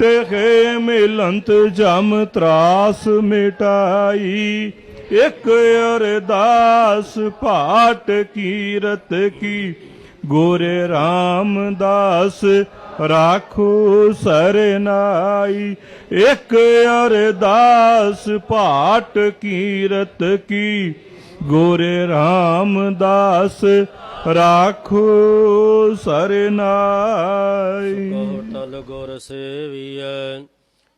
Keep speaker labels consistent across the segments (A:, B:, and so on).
A: ਤੇਹੇ ਮਿਲੰਤ ਜਮ ਤਰਾਸ ਮਿਟਾਈ। ਇਕ ਅਰਦਾਸ ਭਾਟ ਕੀਰਤ ਕੀ। ਗੋਰੇ ਰਾਮਦਾਸ ਰਾਖੋ ਸਰਨਾਈ। ਇਕ ਅਰਦਾਸ ਭਾਟ ਕੀਰਤ ਕੀ। ਗੋਰੇ ਰਾਮਦਾਸ ਰਾਖੋ ਸਰਨਾਈ।
B: ਕੋਟਲ ਗੁਰ ਸੇਵੀਐ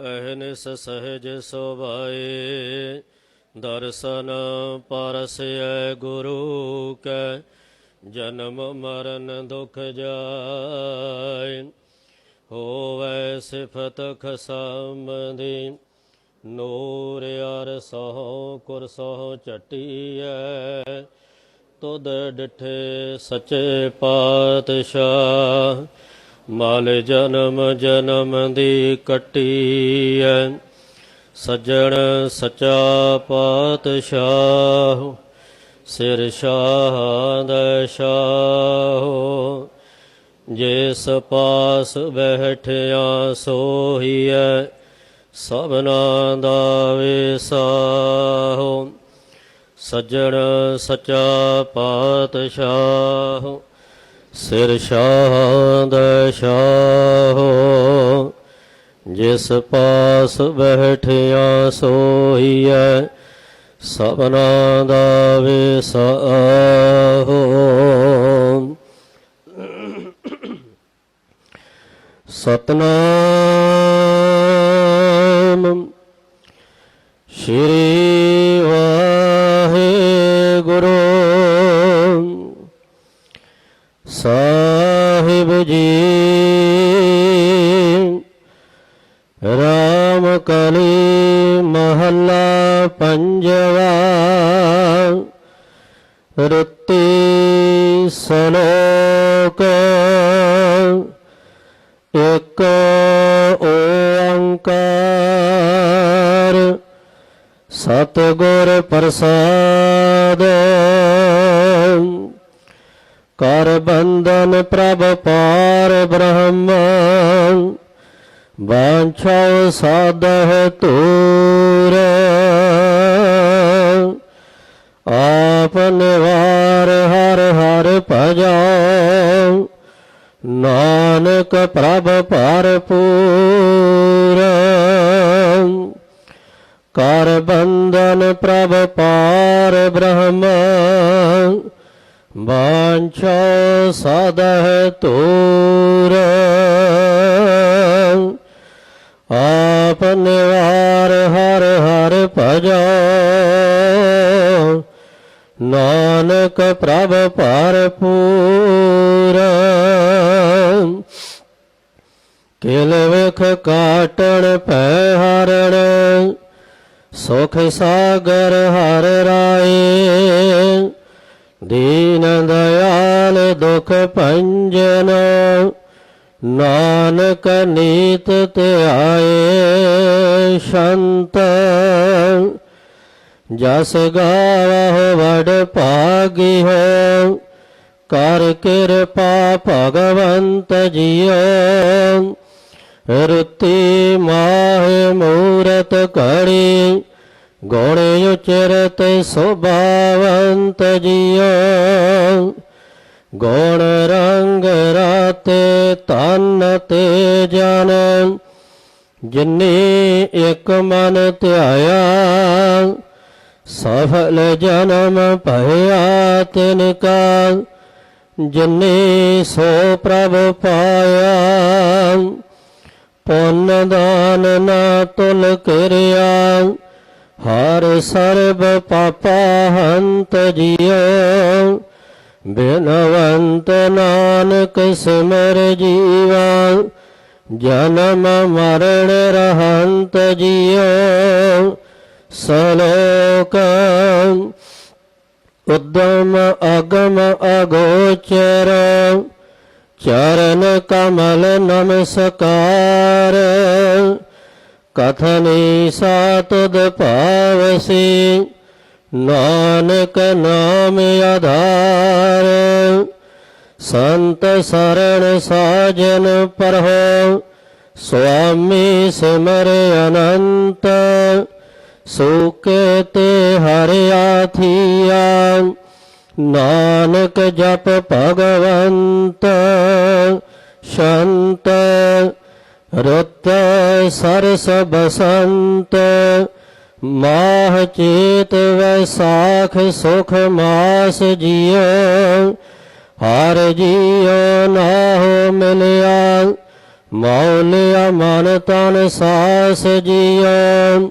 B: ਅਹਨਿਸ ਸਹਿਜ ਸੁਭਾਏ। ਦਰਸ਼ਨ ਪਰਸੈ ਗੁਰੂ ਕੈ, ਜਨਮ ਮਰਨ ਦੁਖ ਜਾਏ। ਹੋਵੈ ਸਿਫਤ ਖਸਮਦੀ, ਨੂਰ ਅਰ ਸਹੁ, ਕੁਰ ਸਹੁ ਚਟੀਐ ਤੁਧ ਡਿਠੇ ਸੱਚੇ ਪਾਤਸ਼ਾਹ, ਮਲ ਜਨਮ ਜਨਮ ਦੀ ਕਟੀ ਕੱਟੀਐ। ਸੱਜਣ ਸਚਾ ਪਾਤਸ਼ਾਹ, ਸਿਰ ਸ਼ਾਹ ਦਾ ਸ਼ਾਹ। ਜਿਸ ਪਾਸ ਬੈਠਿਆ ਸੋਹੀਐ, ਸਭਨਾ ਦਾ ਵਿਸਾਹੋ। ਸੱਜਣ ਸਚਾ ਪਾਤਸ਼ਾਹ ਸਿਰ ਸ਼ਾਹ ਦਾ ਜਿਸ ਪਾਸ ਬੈਠਿਆ ਸੋਹੀਐ ਸਭਨਾ ਦਾ ਵਿਸਾਹੋ। ਸਤਨਾਮ ਰੁੱਤੀ ਸਲੋਕ ਇਕ ਓੰਕਾਰ। ਸਤਿਗੁਰ ਪ੍ਰਸਾਦ ਕਰ ਬੰਧਨ ਪ੍ਰਭ ਪਾਰ ਬ੍ਰਹਮ। ਵਾਂਛਾ ਸਾਧਹ ਤੂਰ ਆਪ ਵਾਰ ਹਰ ਹਰ ਭਜਾਓ ਨਾਨਕ ਪ੍ਰਭ ਭਰਪੂਰ ਕਰ ਬੰਧਨ ਪ੍ਰਭ ਪਾਰ ਬ੍ਰਹਮ। ਵਾਂਛਾ ਸਦਹ ਤੂਰ ਆਪ ਨਿਵਾਰ ਹਰ ਹਰ ਭਜੋ ਨਾਨਕ ਪ੍ਰਭ ਭਰਪੂਰ। ਕਿਲ ਵਿਖ ਕਾਟਣ ਪੈ ਹਰਣ ਸੁਖ ਸਾਗਰ ਹਰ ਰਾਏ। ਦੀਨ ਦਇਆਲ ਦੁਖ ਭੰਜਨ, ਨਾਨਕ ਨੀਤ ਤੇ ਆਏ ਸ਼ੰਤ। ਜਸ ਗਾਵਹੁ ਵਡ ਭਾਗੀ ਹੋ ਕਰ ਕਿਰਪਾ ਭਗਵੰਤ ਜੀਓ। ਰੁੱਤੀ ਮਾਹ ਮੂਰਤ ਘੜੀ, ਗੁਣ ਉਚਰਤ ਸੁਭਾਵੰਤ ਜੀਓ। ਗੁਣ ਰੰਗ ਰਾਤੇ ਤਨ ਤੇ ਜਨ, ਜਿਨੇ ਇੱਕ ਮਨ ਧਿਆਇਆ ਸਫਲ ਜਨਮ ਭਇਆ ਤਿਨ ਕਾ ਜਿਨੇ ਸੋ ਪ੍ਰਭ ਪਾਇਆ। ਪੁੰਨ ਦਾਨ ਨਾ ਤੁਲ ਕਰਿਆ, ਹਰ ਸਰਬ ਪਾਪਾ ਹੰਤ ਜੀਓ ਬਿਨਵੰਤ ਨਾਨਕ ਸਿਮਰ ਜੀਵਾ, ਜਨਮ ਮਰਨ ਰਹੰਤ ਜੀਓ ਸਲੋਕ ਉਦਮ ਅਗਮ ਅਗੋਚਰ, ਚਰਨ ਕਮਲ ਨਮਸਕਾਰ। ਕਥਨੀ ਸਾਤਦ ਭਾਵਸੀ, ਨਾਨਕ ਨਾਮ ਆਧਾਰ। ਸੰਤ ਸਰਣ ਸਾਜਨ ਪਰਹੋ, ਸੁਆਮੀ ਸਿਮਰ ਅਨੰਤ। ਸੁਕੇ ਤੇ ਹਰਿਆ ਥੀਆ ਨਾਨਕ ਜਪ ਭਗਵੰਤ, ਸ਼ੰਤ, ਰਤ ਸਰਸ ਬਸੰਤ ਮਾਹ ਚੇਤ ਵੈਸਾਖ ਸੁਖ ਮਾਸ ਜੀਉ ਹਰ ਜੀਉ ਨਾਹੋ ਮਿਲਿਆ, ਮੌਲਿਆ ਮਨ ਤਨ ਸਾਸ ਜੀਉ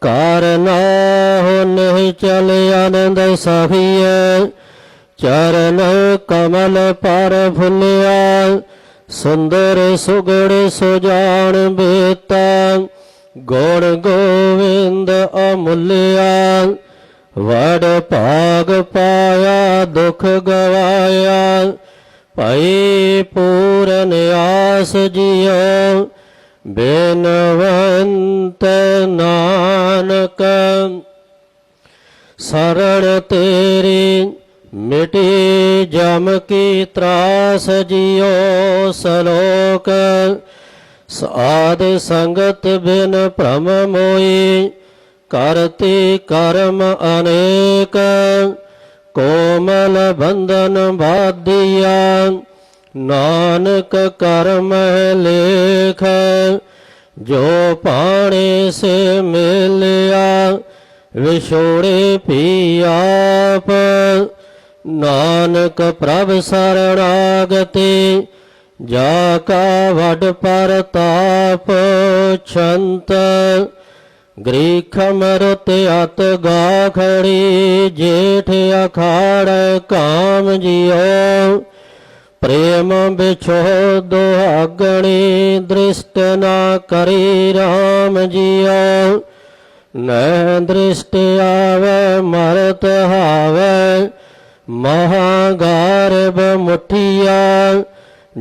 B: ਕਾਰਨਾ ਹੋ ਨਹੀਂ ਚਲ ਆਨੰਦ ਸਹੀਏ। ਚਰਨ ਕਮਲ ਪਰ ਫੁੱਲਿਆ, ਸੁੰਦਰ ਸੁਗੜ ਸੁਜਾਨ ਬੇਤਾ। ਗੁਣ ਗੋਵਿੰਦ ਅਮੁੱਲਿਆ ਵੜ ਭਾਗ ਪਾਇਆ, ਦੁਖ ਗਵਾਇਆ। ਭਈ ਪੂਰਨ ਆਸ ਜਿਉ ਬੇਨਵੰਤ ਨਾਨਕ, ਸਰਣ ਤੇਰੀ ਮਿਟੀ ਜਮ ਕੀ ਤਰਾਸ ਜਿਉ ਸਲੋਕ, ਸਾਧ ਸੰਗਤ ਬਿਨ ਭ੍ਰਮ ਮੋਈ, ਕਰਤੇ ਕਰਮ ਅਨੇਕ, ਕੋਮਲ ਬੰਧਨ ਬਾਧਿਆ ਨਾਨਕ ਕਰਮ ਲੇਖ, ਜੋ ਪਾਣੇ ਸੇ ਮਿਲਿਆ, ਵਿਛੋੜੇ ਪੀ ਨਾਨਕ ਪ੍ਰਭ ਸਰਣਾਗਤੇ, ਜਾ ਕਾ ਵਡ ਪਰਤਾਪ ਛੰਤ। ਗ੍ਰੀਖ ਮਰਤ ਅਤ ਗਾਖੜੀ, ਜੇਠ ਅਖਾੜ ਕਾਮ ਜਿਉ। ਪ੍ਰੇਮ ਵਿਛੋ ਦੁਹਾਗਣੀ ਦ੍ਰਿਸ਼ਟ ਨਾ ਕਰੀ RAM ਜਿਉ ਨੈ ਦ੍ਰਿਸ਼ਟ ਆਵੇ, ਮਰਤ ਹਾਵੇ, ਮਹਾਗਾਰਬ ਮੁਠੀਆ।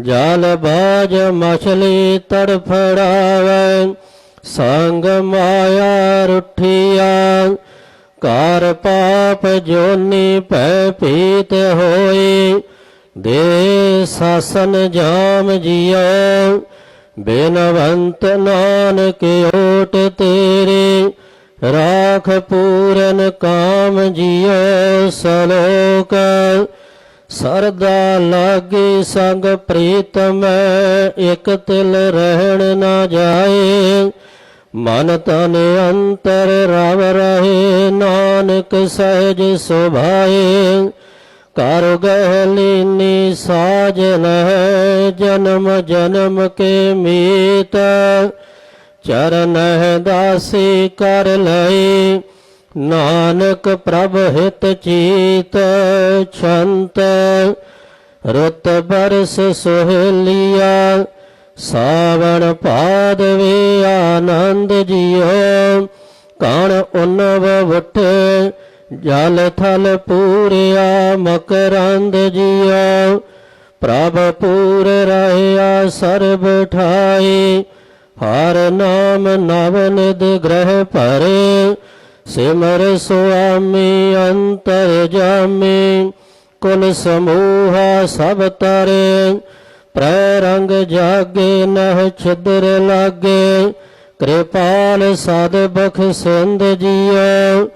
B: ਜਲ ਬਾਜ ਮਛਲੀ ਤੜਫੜਾਵੇ ਸੰਗ ਮਾਇਆ ਰੁਠੀਆ। ਕਾਰ ਪਾਪ ਜੋਨੀ ਪੈ ਪੀਤ ਹੋਈ ਦੇ ਸਾਸਨ ਜਾਮ ਜੀਓ, ਬੇਨਵੰਤ ਨਾਨਕ ਓਟ ਤੇਰੇ, ਰਾਖ ਪੂਰਨ ਕਾਮ ਜੀਓ ਸਲੋਕ। ਸਰਦਾ ਲਾਗੇ ਸੰਗ ਪ੍ਰੀਤਮ, ਇਕ ਤਿਲ ਰਹਿਣ ਨਾ ਜਾਏ। ਮਨ ਤਨ ਅੰਤਰ ਰਵ ਰਹੇ, ਨਾਨਕ ਸਹਿਜ ਸੁਭਾਏ। ਕਰ ਗਹਿ ਲੀਨੀ ਸਾਜਨ ਜਨਮ ਜਨਮ ਕੇ ਮੀਤ। ਚਰਨ ਦਾਸੀ ਕਰ ਲਈ, ਨਾਨਕ ਪ੍ਰਭ ਹਿਤ ਚੀਤ। ਛੰਤ ਰਤ ਬਰਸ ਸੁਹੇਲੀਆ, ਸਾਵਣ ਪਾਦਵੇ ਆਨੰਦ ਜਿਉ ਕਣ ਉਨਵ ਵਟੇ ਜਲ ਥਲ ਪੂਰਿਆ, ਮਕਰੰਦ ਜਿਉ ਪ੍ਰਭ ਪੂਰ ਰਹਿਆ ਸਰਬ ਠਾਈ। ਹਰ ਨਾਮ ਨਵ ਨਿਦ ਗ੍ਰਹਿ ਭਰੇ। ਸਿਮਰ ਸੁਆਮੀ, ਅੰਤਰ ਜਾਮੀ। ਕੁਲ ਸਮੂਹਾ ਸਭ ਤਰੇ। ਪ੍ਰੈ ਰੰਗ ਜਾਗੇ, ਨਹ ਛਿਦਰ ਲਾਗੇ। ਕਿਰਪਾਲ ਸਾਧ ਬਖ ਸਿੰਧ ਜੀਓ।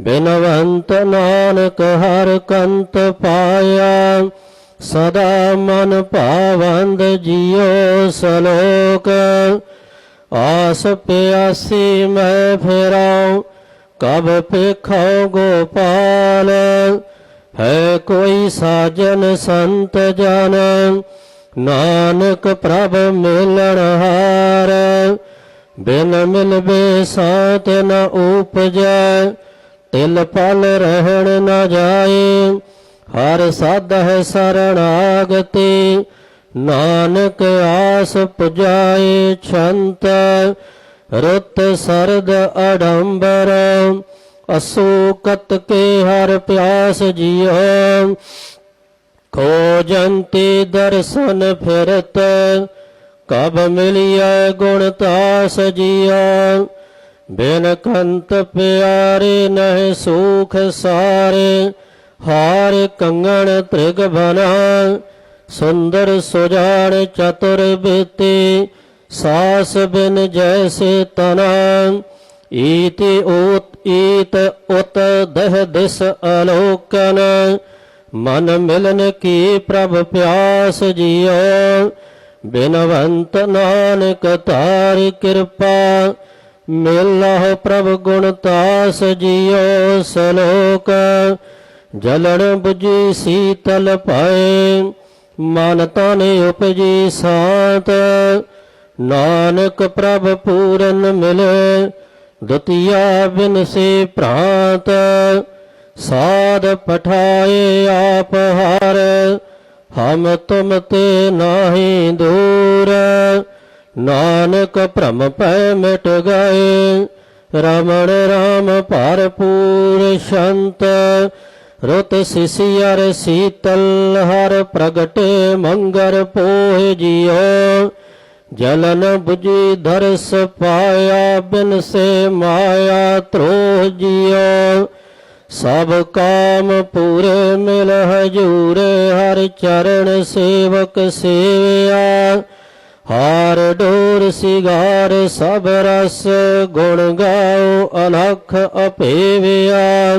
B: ਬਿਨਵੰਤ ਨਾਨਕ ਹਰ ਕੰਤ ਪਾਇਆ, ਸਦਾ ਮਨ ਭਾਵੰਦ ਜੀਓ ਸਲੋਕ। ਆਸ ਪਿਆਸੀ ਮੈਂ ਫੇਰਾਉ, ਕਬ ਪੇਖਾਉ ਗੋਪਾਲ। ਹੈ ਕੋਈ ਸਾਜਨ ਸੰਤ ਜਨ, ਨਾਨਕ ਪ੍ਰਭ ਮਿਲਣ ਹਾਰ। ਬਿਨ ਮਿਲਵੇ ਸਾਤ ਨ ਉਪਜੈ ਤਿਲ ਪਲ ਰਹਿਣ ਨਾ ਜਾਏ, ਹਰ ਸਾਧ ਹੈ ਸਰਣਾਗਤੀ ਨਾਨਕ ਆਸ ਪੁਜਾਏ ਛੰਤ, ਰੁੱਤ ਸਰਦ ਅਡੰਬਰ ਅਸੂ ਕਤ ਕੇ ਹਰ ਪਿਆਸ ਜੀਉ ਖੋਜੰਤੀ ਦਰਸ਼ਨ ਫਿਰਤ, ਕਬ ਮਿਲਿਆ ਗੁਣ ਤਾਸ ਜੀਆ ਬਿਨ ਕੰਤ ਪਿਆਰੇ ਨਹਿ ਸੂਖ ਸਾਰੇ, ਹਾਰ ਕੰਗਣ ਤ੍ਰਿਗ ਬਨਾ, ਸੁੰਦਰ ਸੁਜਾਨ ਚਤੁਰ ਬੇਤੇ, ਸਾਸ ਬਿਨ ਜੈਸੇ ਤਨਾ। ਈਤੀ ਓਤ ਈਤ ਉਤ ਦਹ ਦਿਸ ਅਲੋਕਨ, ਮਨ ਮਿਲਨ ਕੀ ਪ੍ਰਭ ਪਿਆਸ ਜੀਓ। ਬਿਨਵੰਤ ਨਾਨਕ ਤਾਰਿ ਕਿਰਪਾ ਮਿਲਹੁ ਪ੍ਰਭ ਗੁਣ ਤਾਸ ਜੀਓ ਸਲੋਕ, ਜਲਣ 부ਜੀ ਸੀਤਲ ਪਾਏ ਮਨ ਤਨ ਉਪਜੀ ਸਾਤ, ਨਾਨਕ ਪ੍ਰਭ ਪੂਰਨ ਮਿਲੇ, ਦੁਤੀਆ ਬਿਨ ਸੇ ਭ੍ਰਾਂਤ, ਸਾਧ ਪਠਾਏ ਆਪ ਹਰ, ਹਮ ਤੁਮ ਤੇ ਨਾਹੀ ਦੂਰ। ਨਾਨਕ ਭ੍ਰਮ ਪੈ ਮਿਟ ਗਏ। ਰਮਣ ਰਾਮ ਭਰਪੂਰ ਸ਼ੰਤ। ਰੁਤ ਸਿਸਿਅਰ ਸੀਤਲ ਹਰ ਪ੍ਰਗਟੇ ਮੰਗਰ ਪੋਹ ਜਿਉ। ਜਲਨ 부ਜੀ ਧਰਸ ਪਾਇਆ ਬਿਨ ਸੇ ਮਾਇਆ ਤ੍ਰੋਹ ਜਿਉ। ਸਭ ਕਾਮ ਪੂਰੇ ਮਿਲ ਹਜੂਰੇ, ਹਰ ਚਰਨ ਸੇਵਕ ਸੇਵਿਆ। ਹਾਰ ਡੋਰ ਸਿਗਾਰ ਸਭ ਰਸ, ਗੁਣ ਗਾਓ ਅਲਖ ਅਪੇਵਿਆ।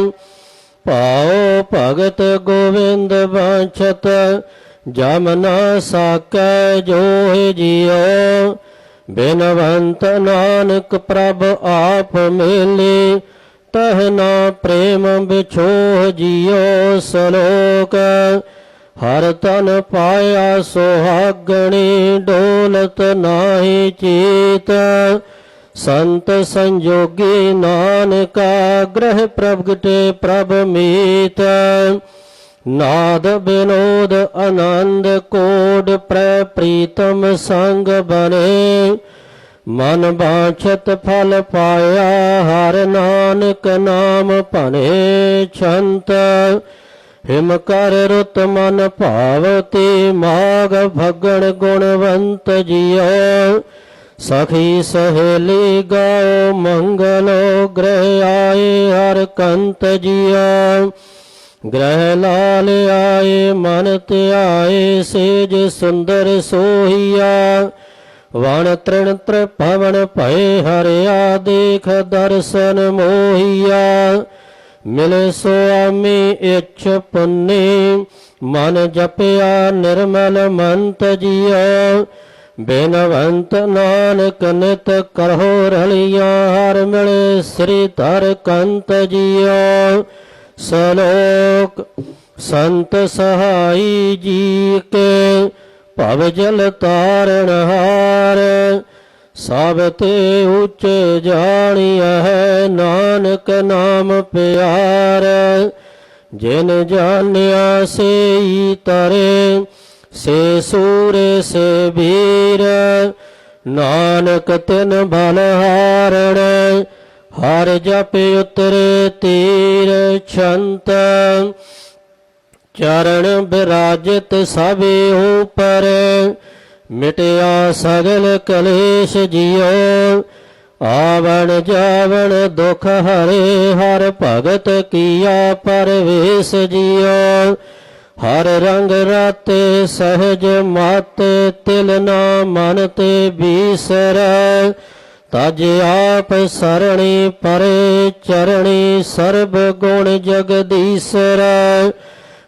B: ਪਾਓ ਭਗਤ ਗੋਵਿੰਦ ਬਾਛਤ, ਜਮ ਨਾ ਸਾਕੈ ਜੋਹਿ ਜਿਉ। ਬਿਨਵੰਤ ਨਾਨਕ ਪ੍ਰਭ ਆਪ ਮਿਲੇ, ਤਹ ਨਾ ਪ੍ਰੇਮ ਵਿਛੋਹ ਜਿਉ ਸਲੋਕ। ਹਰ ਤਨ ਪਾਇਆ ਸੁਹਾਗਣੀ ਡੋਲਤ ਨਾਹੀ ਚੀਤ, ਸੰਤ ਸੰਜੋਗੀ ਨਾਨਕਾ ਗ੍ਰਹਿ ਪ੍ਰਗਟੇ ਪ੍ਰਭ ਮੀਤ। ਨਾਦ ਬਿਨੋਦ ਆਨੰਦ ਕੋਡ ਪ੍ਰੈ ਪ੍ਰੀਤਮ ਸੰਗ ਬਨੇ। ਮਨ ਬਾਛਤ ਫਲ ਪਾਇਆ ਹਰ ਨਾਨਕ ਨਾਮ ਭਨੇ ਛੰਤ। ਹਿਮ ਕਰ ਰੁਤ ਮਨ ਭਾਵਤੀ, ਮਾਗ ਭਗਣ ਗੁਣਵੰਤ ਜੀਓ। ਸਖੀ ਸਹੇਲੀ ਗਾਉ ਮੰਗਲੋ ਗ੍ਰਹਿ ਆਏ ਹਰ ਕੰਤ ਜੀਓ। ਗ੍ਰਹਿ ਲਾਲ ਆਏ, ਮਨ ਧਿਆਏ, ਸੇਜ ਸੁੰਦਰ ਸੋਹੀਆ ਵਣ ਤ੍ਰਿਣ ਤ੍ਰ ਭਵਨ ਭਏ, ਹਰਿਆ ਦੇਖ ਦਰਸ਼ਨ ਮੋਹੀਆ ਮਿਲੇ ਸੁਆਮੀ ਇਛ ਪੁੰਨੀ, ਮਨ ਜਪਿਆ ਨਿਰਮਲ ਮੰਤ ਜੀਓ। ਬੇਨਵੰਤ ਨਾਨਕ ਨਿਤ ਕਰਹੁ ਰਲਿਆ, ਹਰ ਮਿਲੇ ਸ੍ਰੀ ਧਰ ਕੰਤ ਜੀਓ। ਸਲੋਕ, ਸੰਤ ਸਹਾਈ ਜੀ ਕੇ, ਭਵ ਜਲ ਤਾਰਨ ਹਾਰ। ਸਭ ਤੇ ਉੱਚ ਜਾਣਿਆ ਹੈ ਨਾਨਕ ਨਾਮ ਪਿਆਰ। ਜਿਨ ਜਾਣਿਆ ਸੇਈ ਤਰੇ, ਸੇ ਸੂਰੇ ਸੇ ਵੀਰ। ਨਾਨਕ ਤਿਨ ਬਲ ਹਾਰਣ, ਹਰ ਜਪ ਉਤਰੇ ਤੀਰ। ਛੰਤ ਚਰਨ ਬਿਰਾਜਿਤ ਸਭੇ ਉਪਰ ਮਿਟਿਆ ਸਗਲ ਕਲੇਸ਼ ਜਿਉ, ਆਵਣ ਜਾਵਣ ਦੁਖ ਹਰੇ, ਹਰ ਭਗਤ ਕੀਆ ਪਰਵੇਸ਼ ਜਿਉ। ਹਰ ਰੰਗ ਰਾਤੇ ਸਹਜ ਮਾਤੇ, ਤਿਲ ਨਾ ਮਨ ਤੇ ਬੀਸਰ। ਤਜ ਆਪ ਸਰਣੀ ਪਰੇ, ਚਰਣੀ ਸਰਬ ਗੁਣ ਜਗਦੀਸਰ।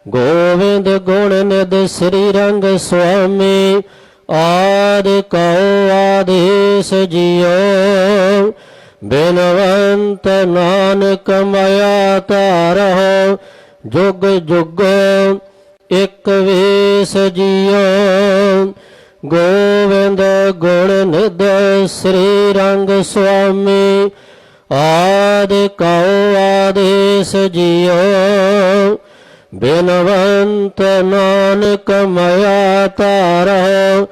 B: ਗੋਵਿੰਦ ਗੁਣ ਨਿਦ ਸ੍ਰੀ ਰੰਗ ਸੁਆਮੀ ਆਦ ਕਉ ਆਦੇਸ ਜਿਉ, ਬਿਨਵੰਤ ਨਾਨਕ ਮਾਇਆ ਤਾਰਹੁ ਜੁਗ ਜੁਗ ਇਕ ਵੇਸ ਜਿਉ। ਗੋਵਿੰਦ ਗੁਣ ਨਿਦ ਸ੍ਰੀ ਰੰਗ ਸੁਆਮੀ, ਆਦ ਕਉ ਆਦੇਸ ਜਿਉ। ਬਿਨਵੰਤ ਨਾਨਕ ਮਾਇਆ ਤਾਰਹੁ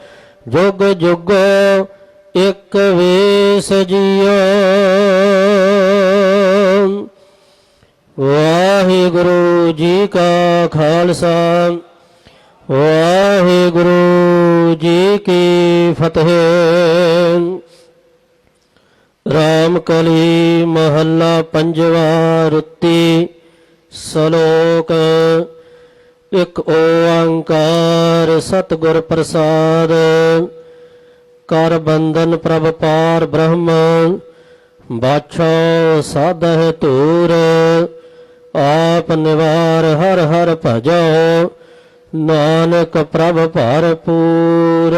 B: ਜੁਗ ਜੁਗ ਇਕ ਵੇਸ ਜੀਓ। ਵਾਹਿਗੁਰੂ ਜੀ ਕਾ ਖਾਲਸਾ, ਵਾਹਿਗੁਰੂ ਜੀ ਕੀ ਫਤਿਹ। ਰਾਮ ਕਲੀ ਮਹੱਲਾ ਪੰਜਵਾ ਰੁੱਤੀ ਸ਼ਲੋਕ ਇਕ ਓੰਕਾਰ ਸਤਿਗੁਰ ਪ੍ਰਸਾਦ ਕਰ ਬੰਧਨ ਪ੍ਰਭ ਪਾਰ ਬ੍ਰਹਮ ਬਾਛੋ ਸਾਧਹਿ ਧੂਰ ਆਪ ਨਿਵਾਰ ਹਰ ਹਰ ਭਜੋ ਨਾਨਕ ਪ੍ਰਭ ਭਰਪੂਰ